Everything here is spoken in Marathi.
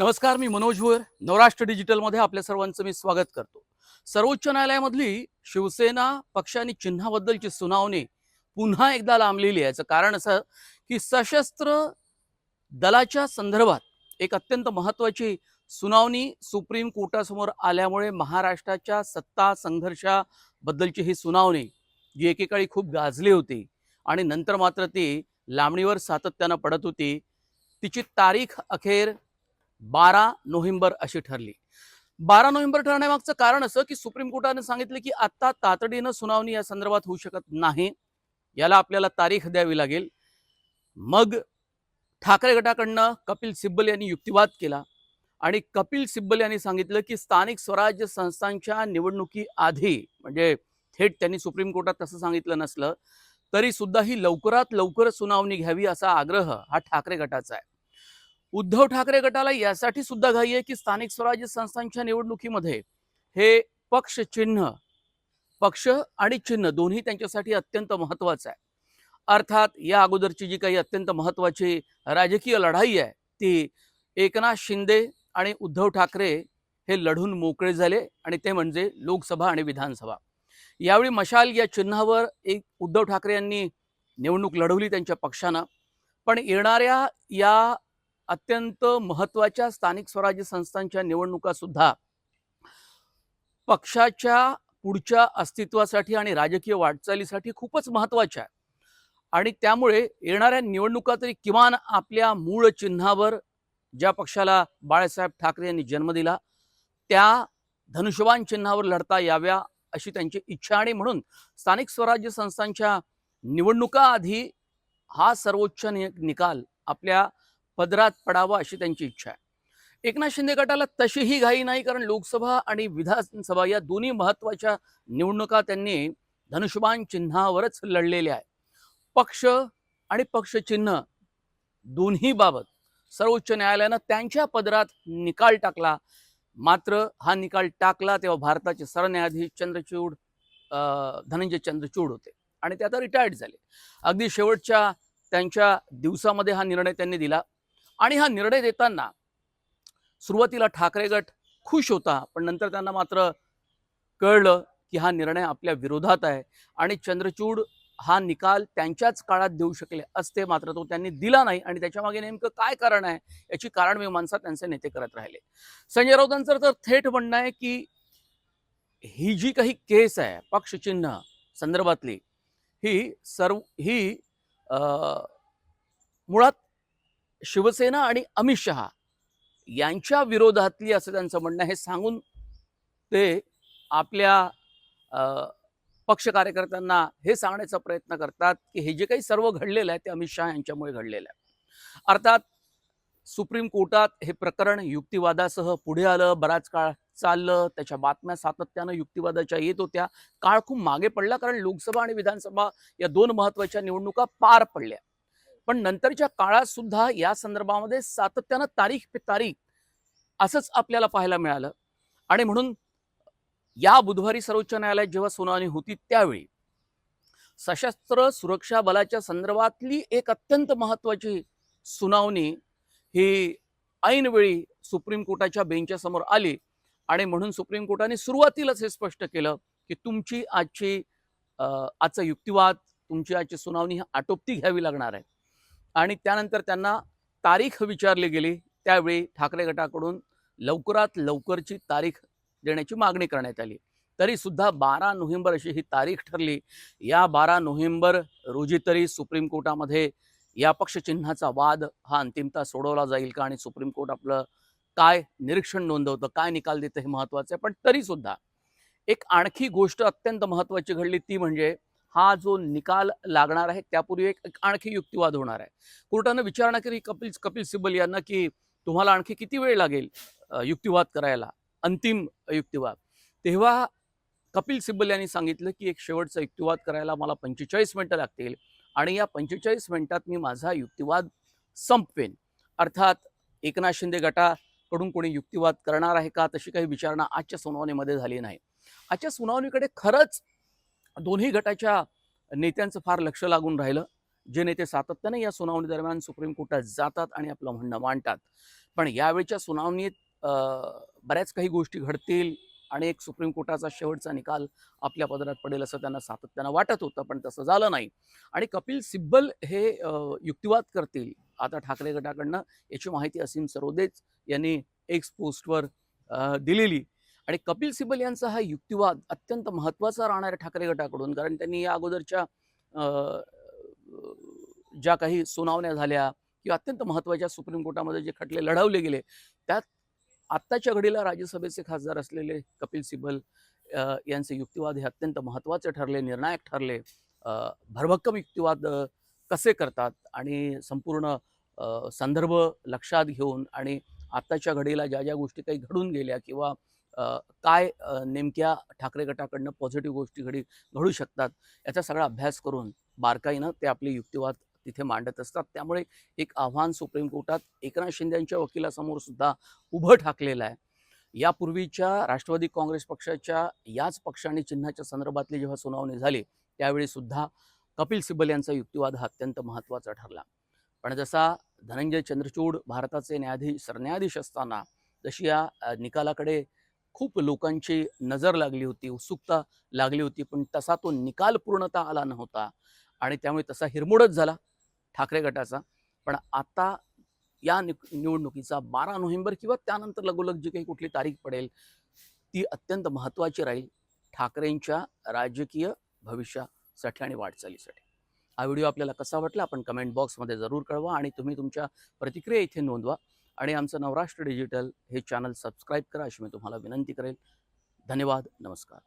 नमस्कार मी मनोज भोयर नवराष्ट्र डिजिटलमध्ये आपल्या सर्वांचं मी स्वागत करतो. सर्वोच्च न्यायालयामधली शिवसेना पक्षाने चिन्हाबद्दलची सुनावणी पुन्हा एकदा लांबलेली आहे. याचं कारण असं की सशस्त्र दलाच्या संदर्भात एक अत्यंत महत्त्वाची सुनावणी सुप्रीम कोर्टासमोर आल्यामुळे महाराष्ट्राच्या सत्ता संघर्षाबद्दलची ही सुनावणी जी एकेकाळी खूप गाजली होती आणि नंतर मात्र ती लांबणीवर सातत्यानं पडत होती तिची तारीख अखेर बारा नोव्हेंबर अशी ठरली. बारा नोव्हेंबर ठरण्यामागचं कारण असं की सुप्रीम कोर्टाने सांगितलं की आता तातडीनं सुनावणी या संदर्भात होऊ शकत नाही. याला आपल्याला तारीख द्यावी लागेल. मग ठाकरे गटाकडनं कपिल सिब्बल यांनी युक्तिवाद केला आणि कपिल सिब्बल यांनी सांगितलं की स्थानिक स्वराज्य संस्थांच्या निवडणुकीआधी म्हणजे थेट त्यांनी सुप्रीम कोर्टात तसं सांगितलं नसलं तरी सुद्धा ही लवकरात लवकर सुनावणी घ्यावी असा आग्रह हा ठाकरे गटाचा आहे. उद्धव ठाकरे गटाला यासाठी सुद्धा घाई आहे की स्थानिक स्वराज्य संस्थांच्या निवडणुकीमध्ये हे पक्ष चिन्ह पक्ष आणि चिन्ह दोन्ही त्यांच्यासाठी अत्यंत महत्वाचं आहे. अर्थात या अगोदरची जी काही अत्यंत महत्वाची राजकीय लढाई आहे ती एकनाथ शिंदे आणि उद्धव ठाकरे हे लढून मोकळे झाले आणि ते म्हणजे लोकसभा आणि विधानसभा. यावेळी मशाल या चिन्हावर एक उद्धव ठाकरे यांनी निवडणूक लढवली त्यांच्या पक्षानं. पण येणाऱ्या या अत्यंत महत्त्वाच्या स्थानिक स्वराज्य संस्थांच्या निवडणुका सुद्धा पक्षाच्या पुढच्या अस्तित्वासाठी आणि राजकीय वाटचालीसाठी खूपच महत्त्वाच्या आहे आणि त्यामुळे येणाऱ्या निवडणुका तरी किमान आपल्या मूळ चिन्हावर ज्या पक्षाला बाळासाहेब ठाकरे यांनी जन्म दिला त्या धनुष्यबाण चिन्हावर लढता याव्या अशी त्यांची इच्छा आणि म्हणून स्थानिक स्वराज्य संस्थांच्या निवडणुका आधी हा सर्वोच्च नि- निकाल आपल्या पदरात पडावा अशी त्यांची इच्छा आहे. एकनाथ शिंदे गटाला तशीही घाई नाही कारण लोकसभा आणि विधानसभा या दोन्ही महत्त्वाच्या निवडणुका त्यांनी धनुष्यबाण चिन्हावरच लढलेल्या आहे पक्ष आणि पक्षचिन्ह दोन्ही बाबत सर्वोच्च न्यायालयानं त्यांच्या पदरात निकाल टाकला. मात्र हा निकाल टाकला तेव्हा भारताचे सरन्यायाधीश चंद्रचूड धनंजय चंद्रचूड होते आणि ते आता रिटायर्ड झाले. अगदी शेवटच्या त्यांच्या दिवसामध्ये हा निर्णय त्यांनी दिला. आणि हा निर्णय देताना सुरुवातीला ठाकरे गट खुश होता पण नंतर त्यांना मात्र कळलं की हा निर्णय आपल्या विरोधात आहे आणि चंद्रचूड हा निकाल त्यांच्याच काळात देऊ शकले असते मात्र तो त्यांनी दिला नाही आणि त्याच्यामागे नेमकं काय कारण आहे याची कारणमीमांसा त्यांचे नेते करत राहिले. संजय राऊतांचं तर थेट म्हणणं आहे की ही जी काही केस आहे पक्षचिन्ह संदर्भातली ही सर्व ही अं, मुळात शिवसेना आणि अमित शहा यांच्या विरोधातली असं त्यांचं म्हणणं आहे. हे सांगून ते आपल्या पक्ष कार्यकर्त्यांना हे सांगण्याचा प्रयत्न करतात की हे जे काही सर्व घडलेलं आहे ते अमित शहा यांच्यामुळे घडलेलं आहे अर्थात सुप्रीम कोर्टात हे प्रकरण युक्तिवादासह पुढे आलं बराच काळ चाललं त्याच्या बातम्या सातत्यानं युक्तिवादाच्या येत होत्या काळ खूप मागे पडला कारण लोकसभा आणि विधानसभा या दोन महत्त्वाच्या निवडणुका पार पडल्या पण नंतरच्या काळात सुद्धा या संदर्भामध्ये सातत्यानं तारीख पे तारीख असंच आपल्याला पाहायला मिळालं. आणि म्हणून या बुधवारी सर्वोच्च न्यायालयात जेव्हा सुनावणी होती त्यावेळी सशस्त्र सुरक्षा बलाच्या संदर्भातली एक अत्यंत महत्वाची सुनावणी ही ऐनवेळी सुप्रीम कोर्टाच्या बेंचासमोर आली. आणि म्हणून सुप्रीम कोर्टाने सुरुवातीलाच हे स्पष्ट केलं की तुमची आजची आजचा युक्तिवाद तुमची आजची सुनावणी ही आटोपती घ्यावी लागणार आहे. आणि त्यानंतर त्यांना तारीख विचारली गेली. त्यावेळी ठाकरे गटाकडून लवकरात लवकरची तारीख देण्याची मागणी करण्यात आली. तरीसुद्धा बारा नोव्हेंबर अशी ही तारीख ठरली. या बारा नोव्हेंबर रोजी तरी सुप्रीम कोर्टामध्ये या पक्षचिन्हाचा वाद हा अंतिमता सोडवला जाईल का आणि सुप्रीम कोर्ट आपलं काय निरीक्षण नोंदवतं काय निकाल देतं हे महत्त्वाचं आहे. पण तरीसुद्धा एक आणखी गोष्ट अत्यंत महत्त्वाची घडली ती म्हणजे हा जो निकाल लागणार आहे त्यापूर्वी एक आणखी युक्तिवाद होणार आहे. कोर्टानं विचारणा केली कपिल कपिल सिब्बल यांना की तुम्हाला आणखी किती वेळ लागेल युक्तिवाद करायला? अंतिम युक्तिवाद. तेव्हा कपिल सिब्बल यांनी सांगितलं की एक शेवटचा युक्तिवाद करायला मला पंचेचाळीस मिनटं लागतील आणि या पंचेचाळीस मिनिटात मी माझा युक्तिवाद संपवेन. अर्थात एकनाथ शिंदे गटाकडून कोणी युक्तिवाद करणार आहे का? तशी काही विचारणा आजच्या सुनावणीमध्ये झाली नाही. आजच्या सुनावणीकडे खरंच दोन्ही गटाच्या नेत्यांचं फार लक्ष लागून राहिलं. जे नेते सातत्याने या सुनावणी दरम्यान सुप्रीम कोर्टात जातात आणि आपलं म्हणणं मांडतात. पण यावेळच्या सुनावणीत बऱ्याच काही गोष्टी घडतील आणि एक सुप्रीम कोर्टाचा शेवटचा निकाल आपल्या पदरात पडेल असं त्यांना सातत्यानं वाटत होतं पण तसं झालं नाही. आणि कपिल सिब्बल हे युक्तिवाद करतील आता ठाकरे गटाकडनं याची माहिती असीम सरोदेच यांनी एक्स पोस्टवर दिलेली. आणि कपिल सिब्बल यांचा हा युक्तिवाद अत्यंत महत्त्वाचा राहणार आहे ठाकरे गटाकडून कारण त्यांनी या अगोदरच्या ज्या काही सुनावण्या झाल्या किंवा अत्यंत महत्त्वाच्या सुप्रीम कोर्टामध्ये जे खटले लढवले गेले त्यात आत्ताच्या घडीला राज्यसभेचे खासदार असलेले कपिल सिब्बल यांचे युक्तिवाद हे अत्यंत महत्त्वाचे ठरले निर्णायक ठरले. भरभक्कम युक्तिवाद कसे करतात आणि संपूर्ण संदर्भ लक्षात घेऊन आणि आत्ताच्या घडीला ज्या ज्या गोष्टी काही घडून गेल्या किंवा काय नेमक्या ठाकरे गटाकडनं पॉझिटिव्ह गोष्टी घडी घडू शकतात याचा सगळा अभ्यास करून बारकाईनं ते आपले युक्तिवाद तिथे मांडत असतात. त्यामुळे एक आव्हान सुप्रीम कोर्टात एकनाथ शिंदे यांच्या वकिलासमोर सुद्धा उभं ठाकलेलं आहे. यापूर्वीच्या राष्ट्रवादी काँग्रेस पक्षाच्या याच पक्षाने चिन्हाच्या संदर्भातली जेव्हा सुनावणी झाली त्यावेळी सुद्धा कपिल सिब्बल यांचा युक्तिवाद हा अत्यंत महत्त्वाचा ठरला. पण जसा धनंजय चंद्रचूड भारताचे न्यायाधीश सरन्यायाधीश असताना जशी या निकालाकडे खूप लोकांची नजर लागली होती उत्सुकता लागली होती पण तसा तो निकाल पूर्णता आला नव्हता आणि त्यामुळे तसा हिरमोडच झाला ठाकरे गटाचा. पण आता या नि निवडणुकीचा बारा नोव्हेंबर किंवा त्यानंतर लगोलग जी काही कुठली तारीख पडेल ती अत्यंत महत्त्वाची राहील ठाकरेंच्या राजकीय भविष्यासाठी आणि वाटचालीसाठी. हा व्हिडिओ आपल्याला कसा वाटला आपण कमेंट बॉक्समध्ये जरूर कळवा आणि तुम्ही तुमच्या प्रतिक्रिया इथे नोंदवा. आणि आमचं नवराष्ट्र डिजिटल हे चॅनल सबस्क्राईब करा अशी मी तुम्हाला विनंती करेल. धन्यवाद नमस्कार.